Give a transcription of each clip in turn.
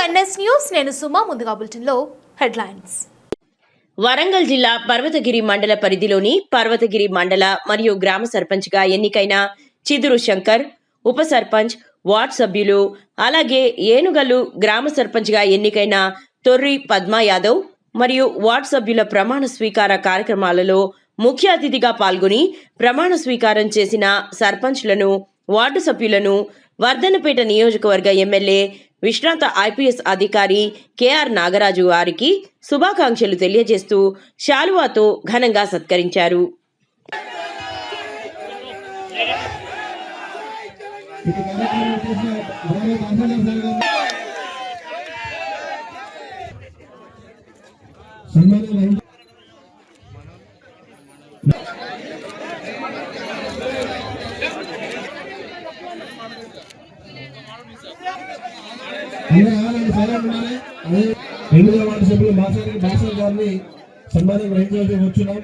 NS news నేను సుమా ముందుగా బులెటిన్లో హెడ్లైన్స్. వరంగల్ జిల్లా పర్వతగిరి మండల పరిధిలోని పర్వతగిరి మండల మరియు గ్రామ సర్పంచ్గా ఎన్నికైన చిదురు శంకర్ ఉప సర్పంచ్ వార్డ్ సభ్యులు అలాగే ఏనుగలు గ్రామ సర్పంచ్గా ఎన్నికైన తొర్రి పద్మా యాదవ్ మరియు వార్డ్ సభ్యుల ప్రమాణ స్వీకార కార్యక్రమాలలో ముఖ్య అతిథిగా పాల్గొని ప్రమాణ స్వీకారం చేసిన సర్పంచ్లను వార్డు సభ్యులను వర్ధనపేట నియోజకవర్గ ఎమ్మెల్యే విశ్రాంత ఐపీఎస్ అధికారి కెఆర్ నాగరాజు వారికి శుభాకాంక్షలు తెలియజేస్తూ శాలువాతో ఘనంగా సత్కరించారు. సన్మానం ఎనిమిదవ వార్డు సభ్యులు మాసారి భాస్కర్ గారిని సన్మానం గ్రహించవలసి వచ్చున్నాం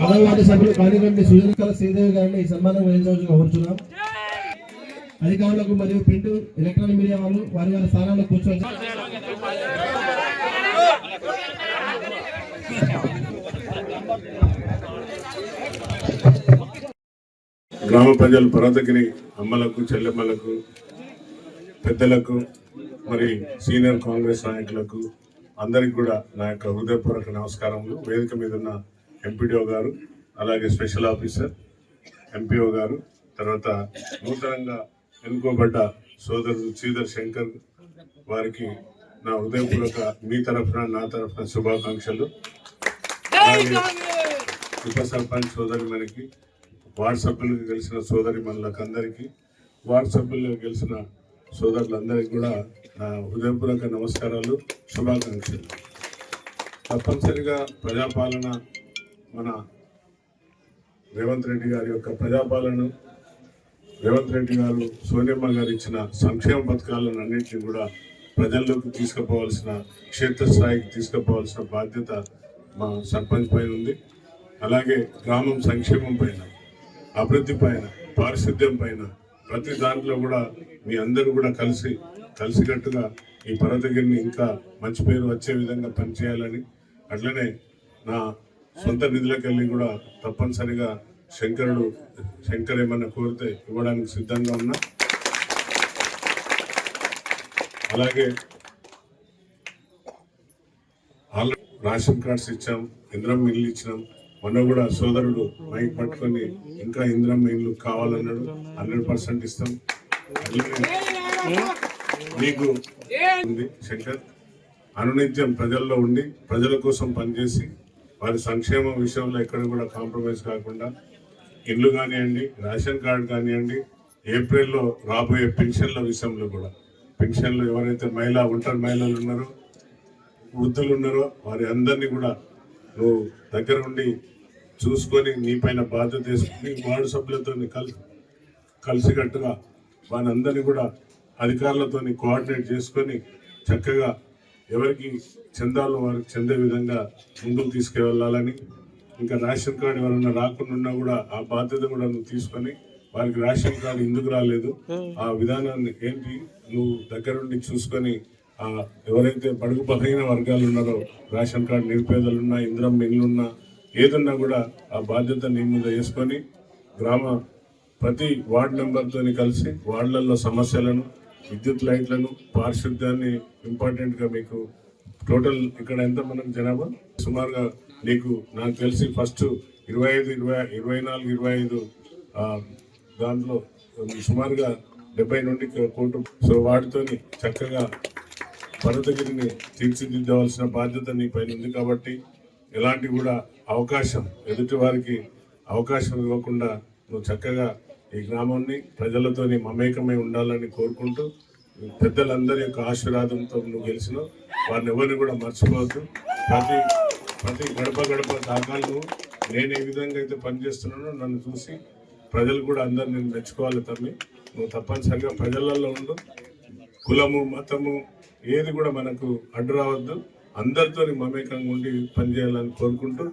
పదవ వార్డు సభ్యులు కానిగండి సుజనకల శ్రీదేవి గారిని సన్మానం గ్రహించవలసి కోరుచున్నాం అధికారులకు మరియు ప్రింట్ ఎలక్ట్రానిక్ మీడియా వాళ్ళు వారి వారి స్థానాల్లో కూర్చోవచ్చు. గ్రామ ప్రజలు పర్వతగిరి అమ్మలకు చెల్లెమ్మలకు పెద్దలకు మరి సీనియర్ కాంగ్రెస్ నాయకులకు అందరికి కూడా నా యొక్క హృదయపూర్వక నమస్కారములు. వేదిక మీద ఉన్న ఎంపీడీఓ గారు అలాగే స్పెషల్ ఆఫీసర్ ఎంపీఓ గారు తర్వాత నూతనంగా ఎన్నుకోబడ్డ సోదరుడు శ్రీధర్ శంకర్ వారికి నా హృదయపూర్వక మీ తరఫున నా తరఫున శుభాకాంక్షలు. ఉప సర్పంచ్ సోదరి మనకి వార్డ్ సభ్యులకు గెలిచిన సోదరి మనలకు అందరికీ సభ్యులకు గెలిచిన సోదరులందరికీ కూడా నా హృదయపూర్వక నమస్కారాలు శుభాకాంక్షలు. తప్పనిసరిగా ప్రజాపాలన మన రేవంత్ రెడ్డి గారి యొక్క ప్రజాపాలన రేవంత్ రెడ్డి గారు సోనియమ్మ గారు ఇచ్చిన సంక్షేమ పథకాలను అన్నింటినీ కూడా ప్రజల్లోకి తీసుకుపోవాల్సిన క్షేత్రస్థాయికి తీసుకుపోవాల్సిన బాధ్యత మా సర్పంచ్ పైన ఉంది. అలాగే గ్రామం సంక్షేమం పైన అభివృద్ధి పైన పారిశుద్ధ్యం పైన ప్రతి దాంట్లో కూడా మీ అందరూ కూడా కలిసి కలిసికట్టుగా ఈ పర్వతగిరిని ఇంకా మంచి పేరు వచ్చే విధంగా పనిచేయాలని అట్లనే నా సొంత నిధులకెళ్ళి కూడా తప్పనిసరిగా శంకరుడు శంకర్ ఏమన్నా కోరితే ఇవ్వడానికి సిద్ధంగా ఉన్నా. అలాగే రేషన్ కార్డ్స్ ఇచ్చాం ఇంద్రం మిల్లు ఇచ్చినాం. మొన్న కూడా సోదరుడు మైక్ పట్టుకొని ఇంకా ఇంద్రమ్మ ఇల్లు కావాలన్నాడు హండ్రెడ్ పర్సెంట్ ఇస్తాం. మీకు ఉంది శంకర్. అనునిత్యం ప్రజల్లో ఉండి ప్రజల కోసం పనిచేసి వారి సంక్షేమ విషయంలో ఎక్కడ కూడా కాంప్రమైజ్ కాకుండా ఇల్లు కానివ్వండి రేషన్ కార్డు కానివ్వండి ఏప్రిల్లో రాబోయే పెన్షన్ల విషయంలో కూడా. పెన్షన్లు ఎవరైతే మహిళా ఒంటరి మహిళలు ఉన్నారో వృద్ధులు ఉన్నారో వారి అందరినీ కూడా నువ్వు దగ్గర ఉండి చూసుకొని నీ పైన బాధ్యత తీసుకుని వార్డు సభ్యులతో కలిసి కలిసికట్టుగా వారి అందరినీ కూడా అధికారులతో కోఆర్డినేట్ చేసుకొని చక్కగా ఎవరికి చెందాలో వారికి చెందే విధంగా ముందుకు తీసుకువెళ్ళాలని ఇంకా రేషన్ కార్డు ఎవరైనా రాకుండా ఉన్నా కూడా ఆ బాధ్యత కూడా నువ్వు తీసుకొని వారికి రేషన్ కార్డు ఎందుకు రాలేదు ఆ విధానాన్ని ఏంటి నువ్వు దగ్గరుండి చూసుకొని ఆ ఎవరైతే బడుగు బలహీన వర్గాలు ఉన్నారో రేషన్ కార్డు నిరుపేదలున్నా ఇంద్రం మిల్లున్నా ఏదున్నా కూడా ఆ బాధ్యత నీ మీద వేసుకొని గ్రామ ప్రతి వార్డ్ మెంబర్తో కలిసి వార్డులలో సమస్యలను విద్యుత్ లైట్లను పారిశుద్ధ్యాన్ని ఇంపార్టెంట్గా మీకు టోటల్ ఇక్కడ ఎంత మనకు జనాభా? సుమారుగా నీకు నాకు తెలిసి ఫస్ట్ ఇరవై ఐదు ఇరవై ఇరవై నాలుగు ఇరవై ఐదు దాంట్లో సుమారుగా డెబ్బై నుండి కోటు సో వాటితోని చక్కగా భరతగిరిని తీర్చిదిద్దవలసిన బాధ్యత నీ పైన ఉంది కాబట్టి ఎలాంటి కూడా అవకాశం ఎదుటి వారికి అవకాశం ఇవ్వకుండా నువ్వు చక్కగా ఈ గ్రామాన్ని ప్రజలతోని మమేకమై ఉండాలని కోరుకుంటూ పెద్దలందరి యొక్క ఆశీర్వాదంతో నువ్వు గెలిచిన వారిని ఎవరిని కూడా మర్చిపోవద్దు. ప్రతి ప్రతి గడప గడప దాఖలు నువ్వు నేను ఏ విధంగా అయితే పనిచేస్తున్నానో నన్ను చూసి ప్రజలు కూడా అందరు నేను మెచ్చుకోవాలి తమ్మి. నువ్వు తప్పనిసరిగా ప్రజలలో ఉండు. కులము మతము ఏది కూడా మనకు అడ్డు రావద్దు అందరితో మమేకంగా ఉండి పనిచేయాలని కోరుకుంటూ